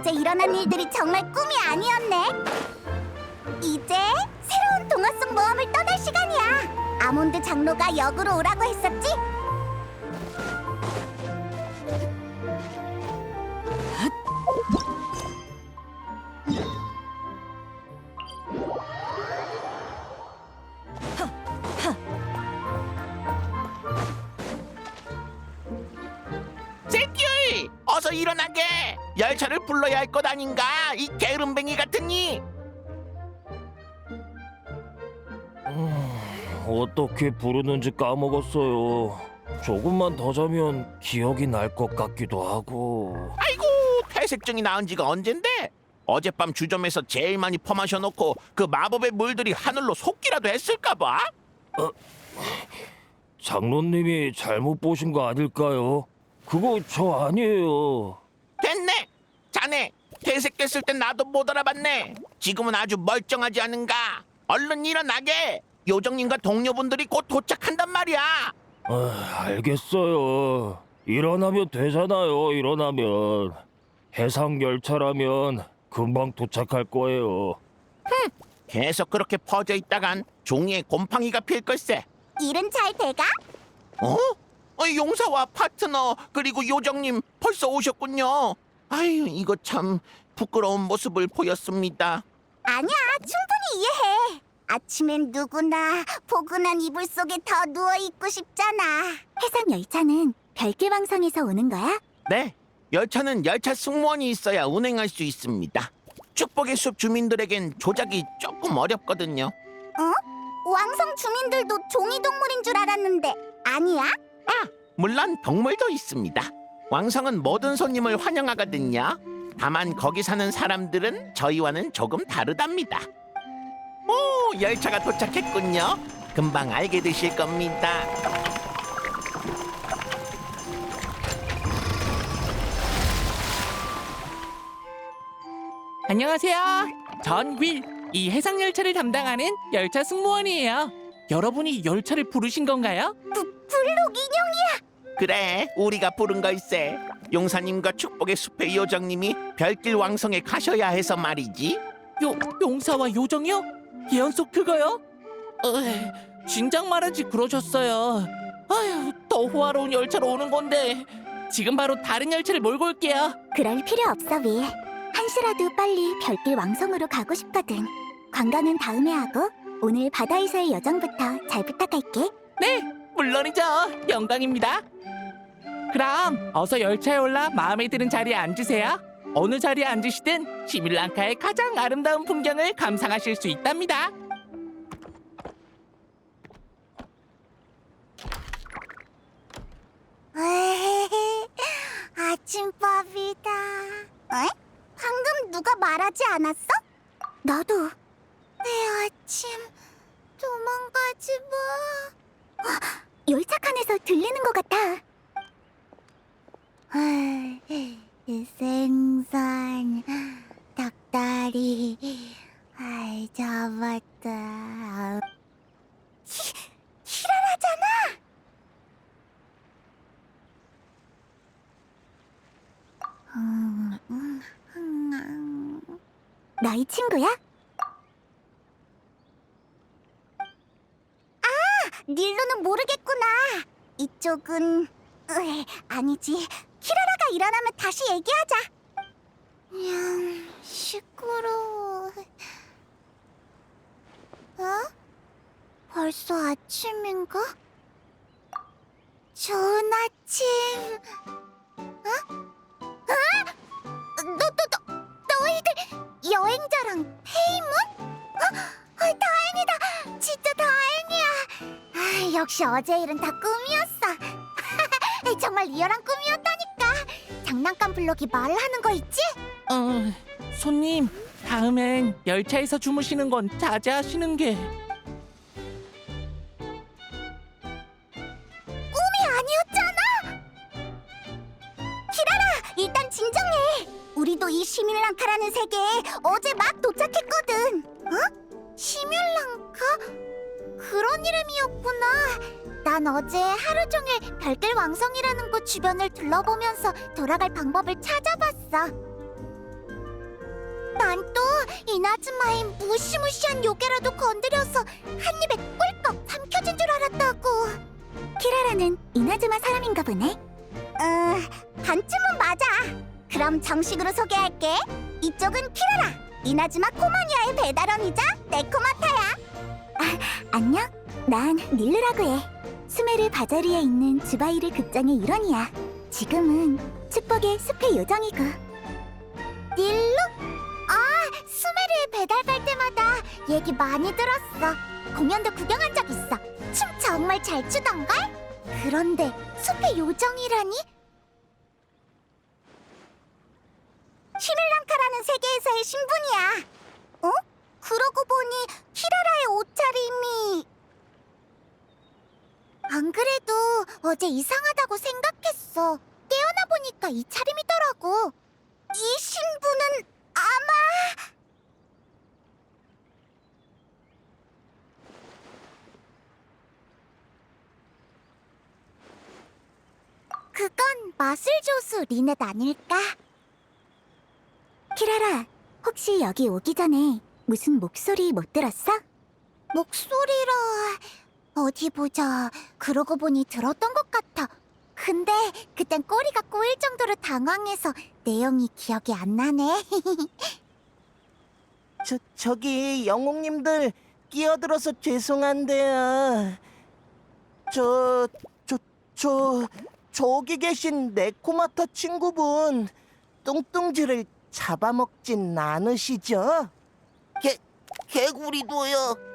어제 일어난 일들이 정말 꿈이 아니었네. 이제 새로운 동화 속 모험을 떠날 시간이야. 아몬드 장로가 역으로 오라고 했었지? 할 것 아닌가 이 게으름뱅이 같으니 어떻게 부르는지 까먹었어요. 조금만 더 자면 기억이 날 것 같기도 하고. 아이고 퇴색증이 나은 지가 언젠데 어젯밤 주점에서 제일 많이 퍼마셔 놓고 그 마법의 물들이 하늘로 솟기라도 했을까봐 장로님이 잘못 보신 거 아닐까요? 그거 저 아니에요. 됐네 자네 퇴색됐을 땐 나도 못 알아봤네 지금은 아주 멀쩡하지 않은가 얼른 일어나게 요정님과 동료분들이 곧 도착한단 말이야 아, 알겠어요. 일어나면 되잖아요. 일어나면 해상 열차라면 금방 도착할 거예요. 계속 그렇게 퍼져 있다간 종이에 곰팡이가 필 걸세 일은 잘 돼가? 어? 어, 용사와 파트너 그리고 요정님 벌써 오셨군요. 아유 이거 참 부끄러운 모습을 보였습니다. 아니야, 충분히 이해해. 아침엔 누구나 포근한 이불 속에 더 누워 있고 싶잖아. 해상 열차는 별길방성에서 오는 거야? 네, 열차는 열차 승무원이 있어야 운행할 수 있습니다. 축복의 숲 주민들에겐 조작이 조금 어렵거든요. 어? 왕성 주민들도 종이 동물인 줄 알았는데 아니야? 아, 물론 동물도 있습니다. 왕성은 모든 손님을 환영하거든요. 다만 거기 사는 사람들은 저희와는 조금 다르답니다. 오, 열차가 도착했군요. 금방 알게 되실 겁니다. 안녕하세요. 전 윌, 이 해상 열차를 담당하는 열차 승무원이에요. 여러분이 열차를 부르신 건가요? 블록 인형이야. 그래, 우리가 부른 걸세. 용사님과 축복의 숲의 요정님이 별길 왕성에 가셔야 해서 말이지. 요 용사와 요정이요? 예언 속 그거요? 으, 진작 말하지 그러셨어요. 아휴, 더 호화로운 열차로 오는 건데 지금 바로 다른 열차를 몰고 올게요. 그럴 필요 없어, 윌. 한시라도 빨리 별길 왕성으로 가고 싶거든. 관광은 다음에 하고 오늘 바다에서의 여정부터 잘 부탁할게. 네, 물론이죠. 영광입니다. 그럼 어서 열차에 올라 마음에 드는 자리에 앉으세요. 어느 자리에 앉으시든 시밀랑카의 가장 아름다운 풍경을 감상하실 수 있답니다. 아침밥이다. 에? 방금 누가 말하지 않았어? 나도. 내 아침 도망가지 마. 어, 열차 칸에서 들리는 것 같아. 생선, 닭다리, 알 잡았다. 히, 히라라잖아. 너희 친구야? 아, 닐로는 모르겠구나. 이쪽은 으, 아니지. 일어나면 다시 얘기하자. 냥 시끄러워. 어? 벌써 아침인가? 좋은 아침. 어? 어? 너, 너, 너, 너희들 여행자랑 페이문? 어, 어, 다행이다. 진짜 다행이야. 아, 역시 어제 일은 다 꿈이었어. 정말 리얼한 꿈이었다니까. 장난감 블록이 말하는 거 있지? 어, 손님, 다음엔 열차에서 주무시는 건 자제하시는 게. 꿈이 아니었잖아. 키라라, 일단 진정해. 우리도 이 시밀랑카라는 세계에 어제 막 도착했거든. 어? 시뮬랑카? 그런 이름이었구나. 난 어제 하루 종일 별들 왕성이라는 곳 주변을 둘러보면서 돌아갈 방법을 찾아봤어. 난 또 이나즈마의 무시무시한 요괴라도 건드려서 한 입에 꿀꺽 삼켜진 줄 알았다고. 키라라는 이나즈마 사람인가 보네. 어, 반쯤은 맞아. 그럼 정식으로 소개할게. 이쪽은 키라라, 이나즈마 코마니아의 배달원이자 네코마타야. 아, 안녕. 난 닐르라고 해. 수메르 바자리에 있는 주바이르 극장의 일원이야. 지금은 축복의 숲의 요정이고. 닐루? 아, 수메르에 배달 갈 때마다 얘기 많이 들었어. 공연도 구경한 적 있어. 춤 정말 잘 추던걸? 그런데 숲의 요정이라니? 시밀랑카라는 세계에서의 신분이야. 어? 그러고 보니 키라라의 옷차림이 안 그래도 어제 이상하다고 생각했어. 깨어나 보니까 이 차림이더라고. 이 신부는 아마 그건 마술 조수 리넷 아닐까? 키라라, 혹시 여기 오기 전에 무슨 목소리 못 들었어? 목소리라 어디 보자. 그러고 보니 들었던 것 같아. 근데 그땐 꼬리가 꼬일 정도로 당황해서 내용이 기억이 안 나네. 저, 저기 영웅님들 끼어들어서 죄송한데요. 저, 저, 저, 저기 계신 네코마타 친구분 뚱뚱지를 잡아먹진 않으시죠? 개, 개구리도요.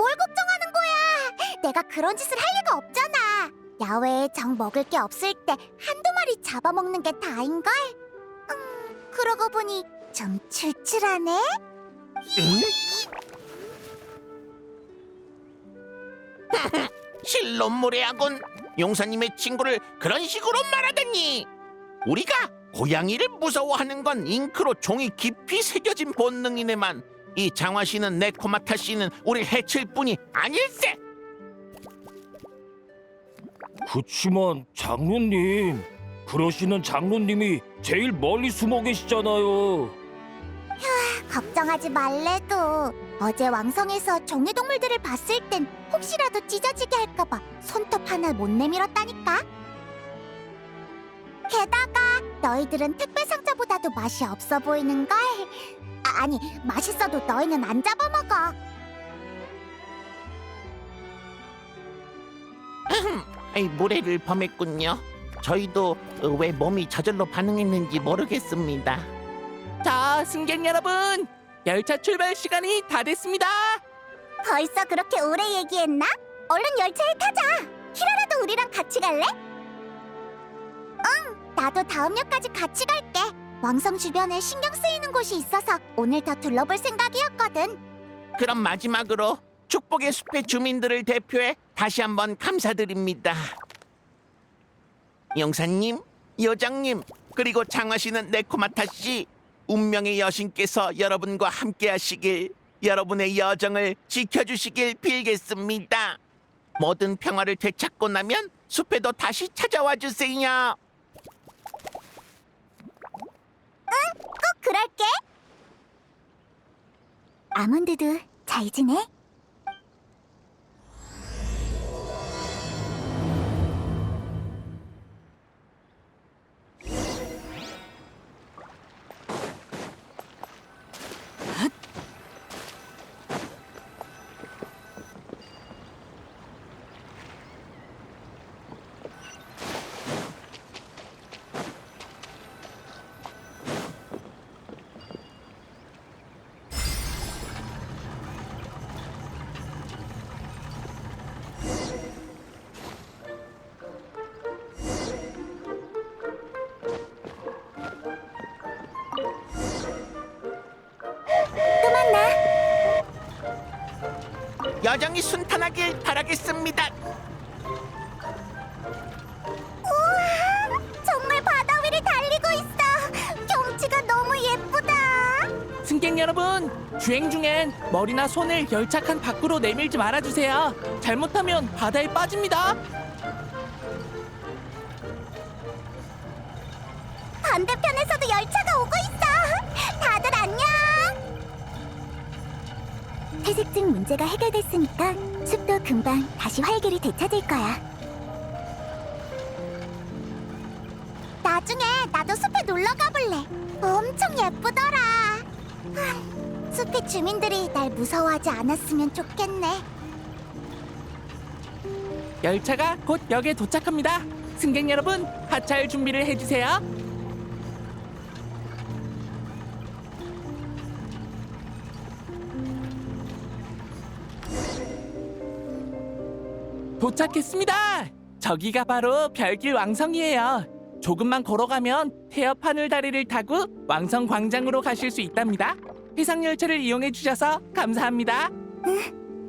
뭘 걱정하는 거야? 내가 그런 짓을 할 리가 없잖아. 야외에 정 먹을 게 없을 때 한두 마리 잡아먹는 게 다인걸? 음, 그러고 보니 좀 출출하네? 실론무례하군. 용사님의 친구를 그런 식으로 말하다니. 우리가 고양이를 무서워하는 건 잉크로 종이 깊이 새겨진 본능이네만 이 장화 씨는 네코마타 씨는 우리 해칠 뿐이 아닐세. 그치만 장로님, 그러시는 장로님이 제일 멀리 숨어 계시잖아요. 걱정하지 말래도 어제 왕성에서 종의 동물들을 봤을 땐 혹시라도 찢어지게 할까봐 손톱 하나 못 내밀었다니까. 게다가 너희들은 택배 상자보다도 맛이 없어 보이는 걸. 아, 아니 맛있어도 너희는 안 잡아먹어. 아이, 무례를 범했군요. 저희도 어, 왜 몸이 저절로 반응했는지 모르겠습니다. 자, 승객 여러분, 열차 출발 시간이 다 됐습니다. 벌써 그렇게 오래 얘기했나? 얼른 열차에 타자. 키라라도 우리랑 같이 갈래? 응, 나도 다음 역까지 같이 갈게. 왕성 주변에 신경 쓰이는 곳이 있어서 오늘 더 둘러볼 생각이었거든. 그럼 마지막으로 축복의 숲의 주민들을 대표해 다시 한번 감사드립니다. 영사님, 여장님, 그리고 장화씨는 네코마타 씨, 운명의 여신께서 여러분과 함께하시길, 여러분의 여정을 지켜주시길 빌겠습니다. 모든 평화를 되찾고 나면 숲에도 다시 찾아와 주세요. 꼭 그럴게. 아몬드도 잘 지내? 여정이 순탄하길 바라겠습니다. 우와, 정말 바다 위를 달리고 있어. 경치가 너무 예쁘다. 승객 여러분, 주행 중엔 머리나 손을 칸 밖으로 내밀지 말아주세요. 잘못하면 바다에 빠집니다. 회색 증 문제가 해결됐으니까 숲도 금방 다시 활기를 되찾을 거야. 나중에 나도 숲에 놀러 가볼래. 엄청 예쁘더라. 흠, 숲의 주민들이 날 무서워하지 않았으면 좋겠네. 열차가 곧 역에 도착합니다. 승객 여러분, 하차할 준비를 해주세요. 도착했습니다. 저기가 바로 별길 왕성이에요. 조금만 걸어가면 태엽 하늘 다리를 타고 왕성 광장으로 가실 수 있답니다. 해상 열차를 이용해 주셔서 감사합니다.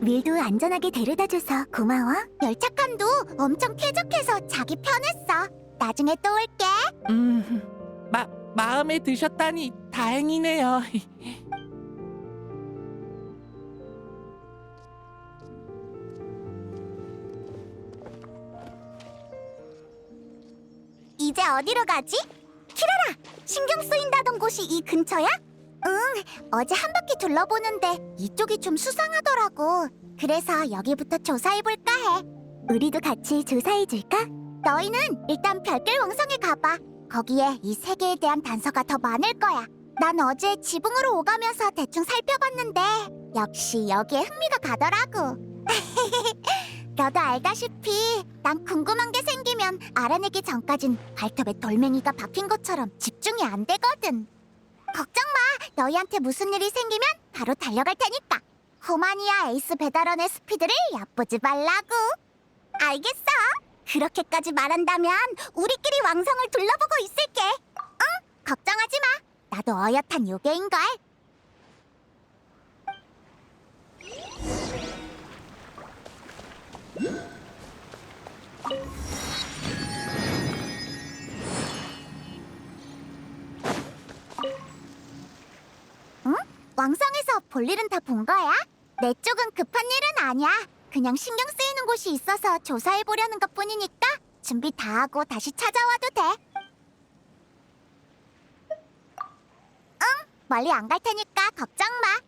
밀도 안전하게 데려다줘서 고마워. 열차칸도 엄청 쾌적해서 자기 편했어. 나중에 또 올게. 음, 마, 마음에 드셨다니 다행이네요. 이제 어디로 가지? 키라라, 신경 쓰인다던 곳이 이 근처야? 응, 어제 한 바퀴 둘러보는데 이쪽이 좀 수상하더라고. 그래서 여기부터 조사해볼까 해. 우리도 같이 조사해줄까? 너희는 일단 별길 왕성에 가봐. 거기에 이 세계에 대한 단서가 더 많을 거야. 난 어제 지붕으로 오가면서 대충 살펴봤는데 역시 여기에 흥미가 가더라고. 너도 알다시피 난 궁금한 게 생기면 알아내기 전까진 발톱에 돌멩이가 박힌 것처럼 집중이 안 되거든. 걱정 마. 너희한테 무슨 일이 생기면 바로 달려갈 테니까. 호마니아 에이스 배달원의 스피드를 얕보지 말라고. 알겠어. 그렇게까지 말한다면 우리끼리 왕성을 둘러보고 있을게. 응? 걱정하지 마. 나도 어엿한 요괴인걸. 응? 왕성에서 볼 일은 다 본 거야? 내 쪽은 급한 일은 아니야. 그냥 신경 쓰이는 곳이 있어서 조사해 보려는 것 뿐이니까 준비 다 하고 다시 찾아와도 돼. 응, 멀리 안 갈 테니까 걱정 마.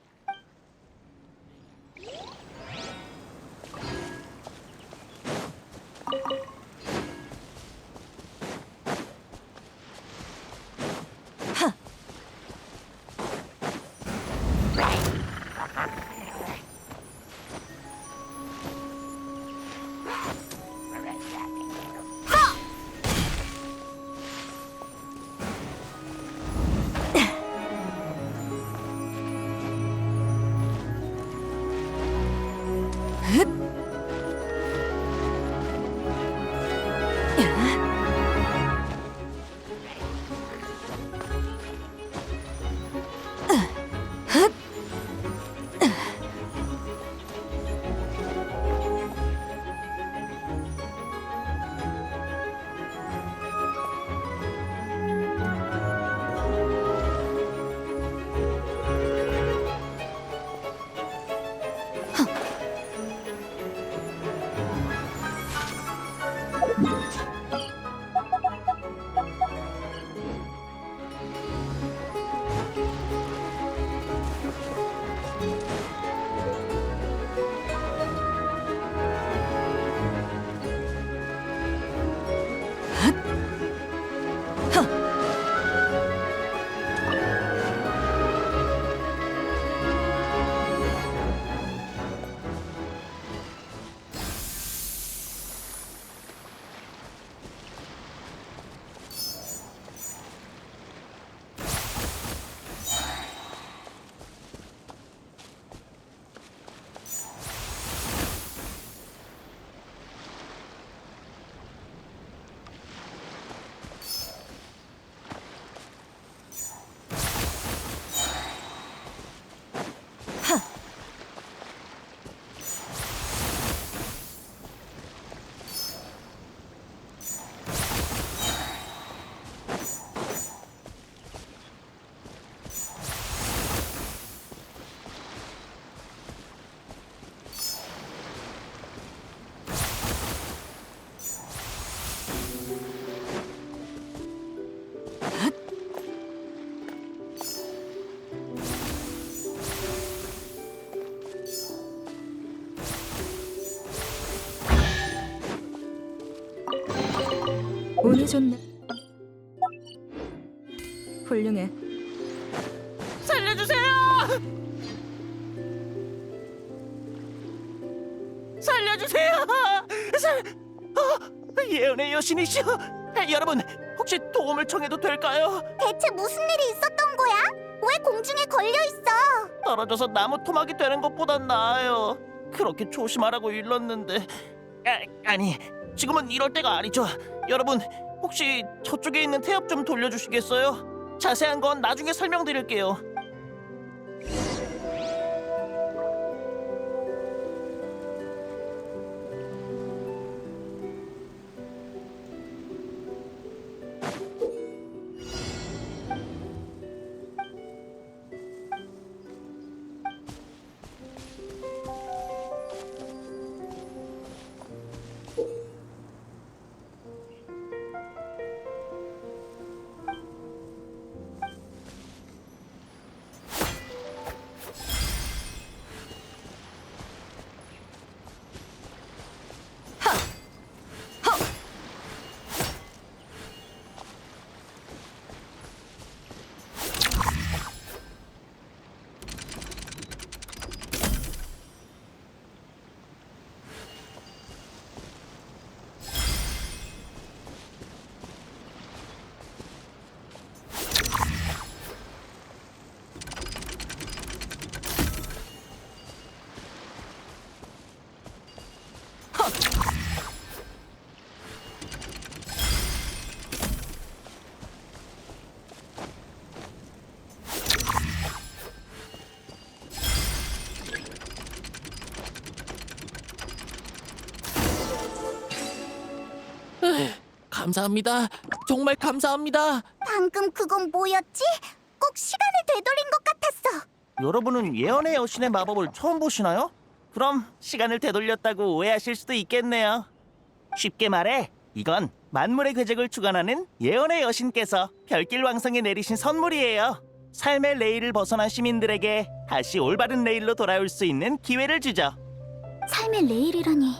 강해졌네. 훌륭해. 살려주세요! 살려주세요! 살... 어, 예언의 여신이시여! 여러분, 혹시 도움을 청해도 될까요? 대체 무슨 일이 있었던 거야? 왜 공중에 걸려 있어? 떨어져서 나무 토막이 되는 것보단 나아요. 그렇게 조심하라고 일렀는데. 아, 아니, 지금은 이럴 때가 아니죠. 여러분, 혹시 저쪽에 있는 태엽 좀 돌려주시겠어요? 자세한 건 나중에 설명드릴게요. 감사합니다. 정말 감사합니다. 방금 그건 뭐였지? 꼭 시간을 되돌린 것 같았어. 여러분은 예언의 여신의 마법을 처음 보시나요? 그럼 시간을 되돌렸다고 오해하실 수도 있겠네요. 쉽게 말해, 이건 만물의 궤적을 주관하는 예언의 여신께서 별길 왕성에 내리신 선물이에요. 삶의 레일을 벗어난 시민들에게 다시 올바른 레일로 돌아올 수 있는 기회를 주죠. 삶의 레일이라니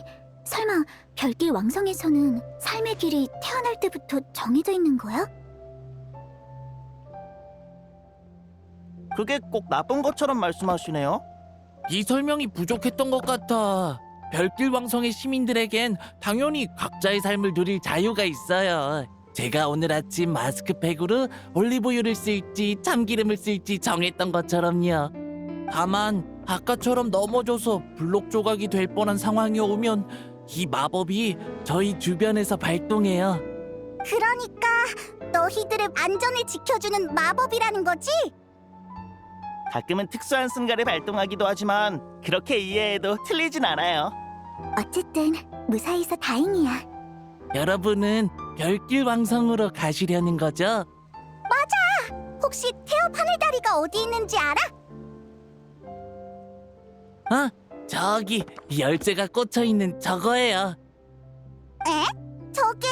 설마 별길 왕성에서는 삶의 길이 태어날 때부터 정해져 있는 거야? 그게 꼭 나쁜 것처럼 말씀하시네요. 이 설명이 부족했던 것 같아. 별길 왕성의 시민들에겐 당연히 각자의 삶을 누릴 자유가 있어요. 제가 오늘 아침 마스크팩으로 올리브유를 쓸지 참기름을 쓸지 정했던 것처럼요. 다만 아까처럼 넘어져서 블록 조각이 될 뻔한 상황이 오면 이 마법이 저희 주변에서 발동해요. 그러니까 너희들의 안전을 지켜주는 마법이라는 거지? 가끔은 특수한 순간에 발동하기도 하지만 그렇게 이해해도 틀리진 않아요. 어쨌든 무사해서 다행이야. 여러분은 별길 왕성으로 가시려는 거죠? 혹시 태엽 하늘다리가 어디 있는지 알아? 아, 저기 열쇠가 꽂혀 있는 저거예요. 에? 저게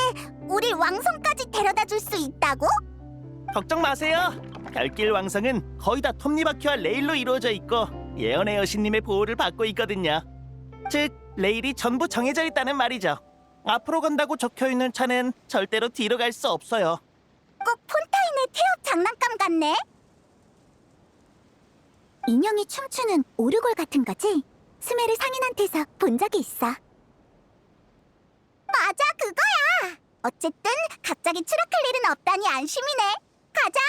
우리 왕성까지 데려다 줄 수 있다고? 걱정 마세요. 별길 왕성은 거의 다 톱니바퀴와 레일로 이루어져 있고 예언의 여신님의 보호를 받고 있거든요. 즉 레일이 전부 정해져 있다는 말이죠. 앞으로 간다고 적혀 있는 차는 절대로 뒤로 갈 수 없어요. 꼭 폰타인의 태엽 장난감 같네. 인형이 춤추는 오르골 같은 거지? 스메르 상인한테서 본 적이 있어. 맞아, 그거야. 어쨌든 갑자기 추락할 일은 없다니 안심이네. 가자.